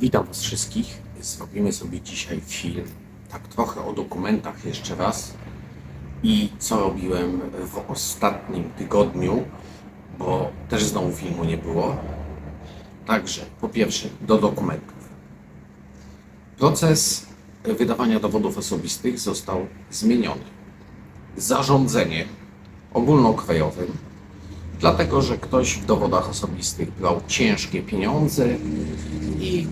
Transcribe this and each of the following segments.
Witam Was wszystkich. Zrobimy sobie dzisiaj film, tak trochę o dokumentach jeszcze raz i co robiłem w ostatnim tygodniu, bo też znowu filmu nie było. Także, po pierwsze, do dokumentów. Proces wydawania dowodów osobistych został zmieniony. Zarządzenie ogólnokrajowym dlatego że ktoś w dowodach osobistych brał ciężkie pieniądze i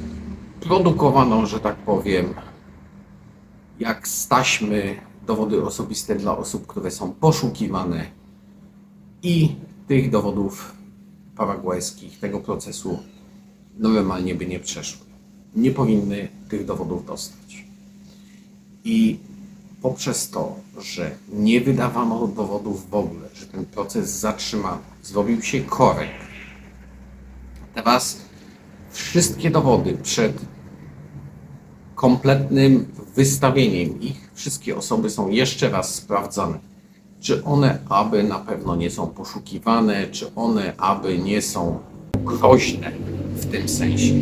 produkowano, że tak powiem, jak z taśmy dowody osobiste dla osób, które są poszukiwane i tych dowodów paragwajskich, tego procesu normalnie by nie przeszły. Nie powinny tych dowodów dostać. I poprzez to, że nie wydawano dowodów w ogóle, że ten proces zatrzymano, zrobił się korek. Teraz wszystkie dowody przed kompletnym wystawieniem ich, wszystkie osoby są jeszcze raz sprawdzane. Czy one aby na pewno nie są poszukiwane, czy one aby nie są groźne w tym sensie.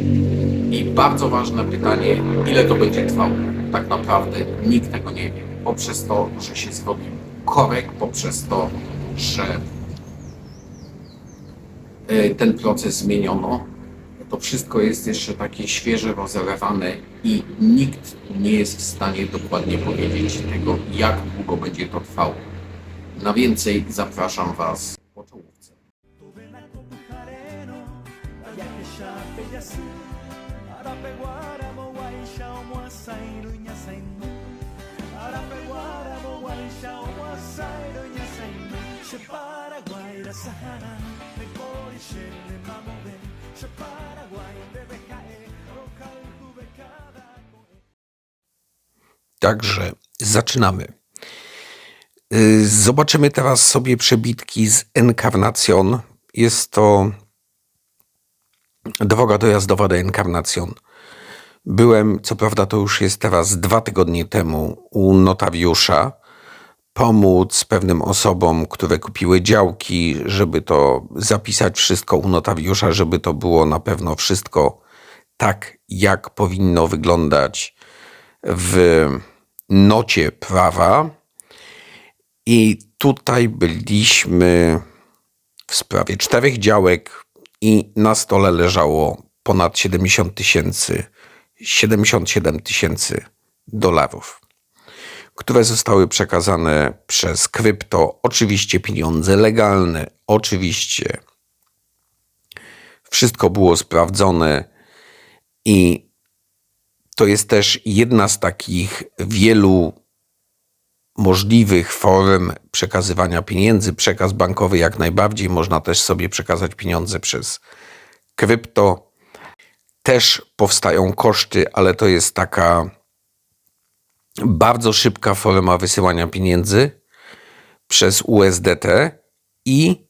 I bardzo ważne pytanie, ile to będzie trwało? Tak naprawdę nikt tego nie wie. Poprzez to, że się zrobił korek, poprzez to, że e, ten proces zmieniono, to wszystko jest jeszcze takie świeże rozlewane i nikt nie jest w stanie dokładnie powiedzieć tego, jak długo będzie to trwało. Na więcej zapraszam Was po czołówce. Tuve na Także zaczynamy. Y, Zobaczymy teraz sobie przebitki z Encarnacion. Jest to droga dojazdowa do Encarnacion. Byłem, co prawda to już jest teraz dwa tygodnie temu, u notariusza, pomóc pewnym osobom, które kupiły działki, żeby to zapisać wszystko u notariusza, żeby to było na pewno wszystko tak, jak powinno wyglądać w nocie prawa. I tutaj byliśmy w sprawie czterech działek i na stole leżało ponad 70 tysięcy, 77 tysięcy dolarów, które zostały przekazane przez krypto. Oczywiście pieniądze legalne, oczywiście wszystko było sprawdzone i to jest też jedna z takich wielu możliwych form przekazywania pieniędzy. Przekaz bankowy jak najbardziej. Można też sobie przekazać pieniądze przez krypto. Też powstają koszty, ale to jest taka bardzo szybka forma wysyłania pieniędzy przez USDT i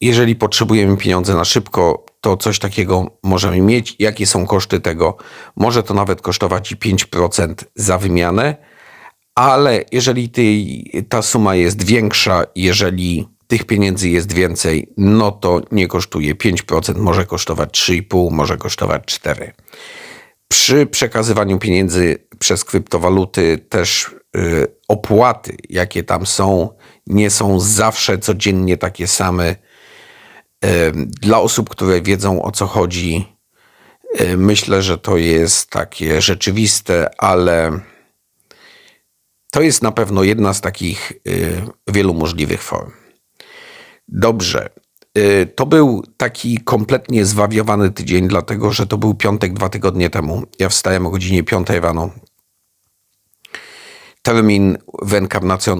jeżeli potrzebujemy pieniądze na szybko, to coś takiego możemy mieć. Jakie są koszty tego? Może to nawet kosztować i 5% za wymianę, ale jeżeli tej, ta suma jest większa, jeżeli tych pieniędzy jest więcej, no to nie kosztuje 5%, może kosztować 3,5%, może kosztować 4%. Przy przekazywaniu pieniędzy przez kryptowaluty też y, opłaty, jakie tam są, nie są zawsze codziennie takie same. Dla osób, które wiedzą o co chodzi, myślę, że to jest takie rzeczywiste, ale to jest na pewno jedna z takich y, wielu możliwych form. Dobrze. Y, To był taki kompletnie zwariowany tydzień, dlatego że to był piątek dwa tygodnie temu. Ja wstałem o godzinie 5 rano. Termin w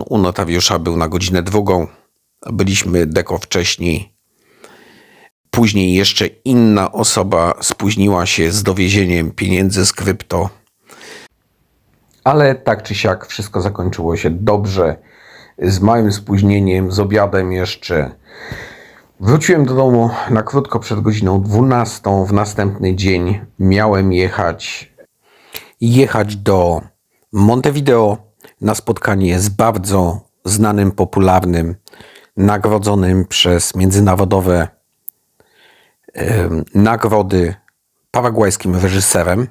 u notariusza był na godzinę drugą. Byliśmy deko wcześniej. Później jeszcze inna osoba spóźniła się z dowiezieniem pieniędzy z krypto. Ale tak czy siak wszystko zakończyło się dobrze. Z małym spóźnieniem, z obiadem jeszcze. Wróciłem do domu na krótko przed godziną 12. W następny dzień miałem jechać jechać do Montevideo na spotkanie z bardzo znanym, popularnym, nagrodzonym przez międzynarodowe nagrody paragwajskim reżyserem.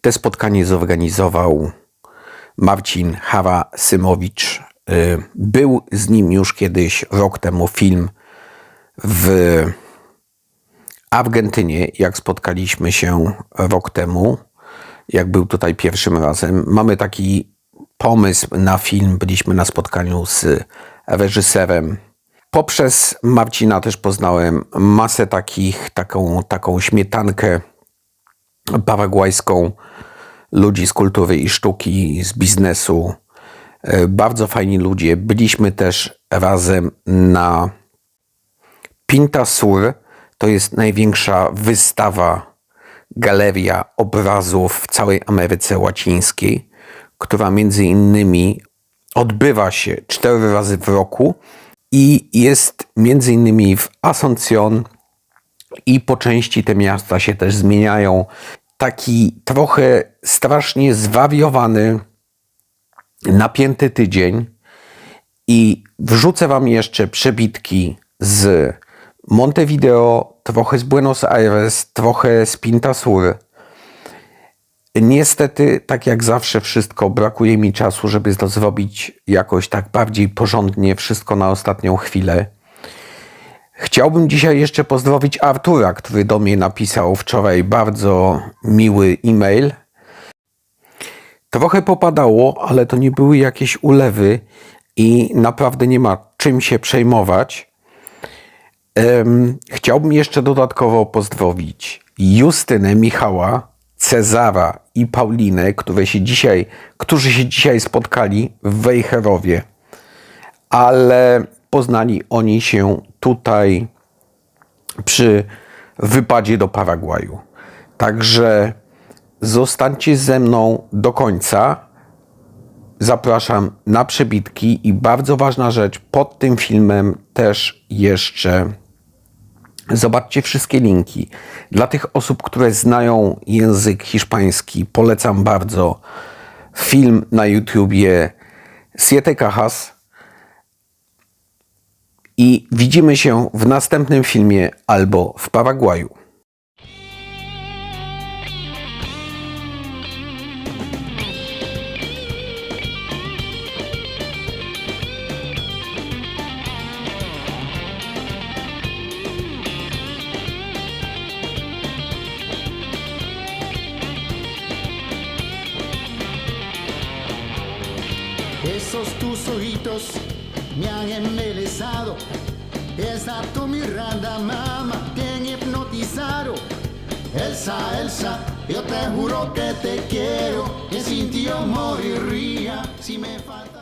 Te spotkanie zorganizował Marcin Harasymowicz. Y, Był z nim już kiedyś rok temu film w Argentynie, jak spotkaliśmy się rok temu, jak był tutaj pierwszym razem. Mamy taki pomysł na film, byliśmy na spotkaniu z reżyserem. Poprzez Marcina też poznałem masę takich, taką, taką śmietankę paragwajską ludzi z kultury i sztuki, z biznesu. E, Bardzo fajni ludzie. Byliśmy też razem na Pinta Sur. To jest największa wystawa, galeria obrazów w całej Ameryce Łacińskiej, która między innymi odbywa się cztery razy w roku i jest między innymi w Asuncion, i po części te miasta się też zmieniają. Taki trochę strasznie zwariowany, napięty tydzień. I wrzucę Wam jeszcze przebitki z Montevideo, trochę z Buenos Aires, trochę z Pintasur. Niestety, tak jak zawsze, wszystko brakuje mi czasu, żeby to zrobić jakoś tak bardziej porządnie, wszystko na ostatnią chwilę. Chciałbym dzisiaj jeszcze pozdrowić Artura, który do mnie napisał wczoraj bardzo miły e-mail. Trochę popadało, ale to nie były jakieś ulewy i naprawdę nie ma czym się przejmować. Em, chciałbym jeszcze dodatkowo pozdrowić Justynę, Michała, Cezara i Paulinę, które się dzisiaj, którzy się dzisiaj spotkali w Wejherowie ale poznali oni się tutaj przy wypadzie do Paragwaju. Także zostańcie ze mną do końca. Zapraszam na przebitki i bardzo ważna rzecz, pod tym filmem też jeszcze Zobaczcie wszystkie linki. Dla tych osób, które znają język hiszpański, polecam bardzo film na YouTubie Siete Cajas. I widzimy się w następnym filmie albo w Paragwaju. Tus ojitos me han embelesado. Esa tu mirada, mamá, te han hipnotizado. Elsa, Elsa, yo te juro que te quiero. Que sin ti yo moriría si me falta.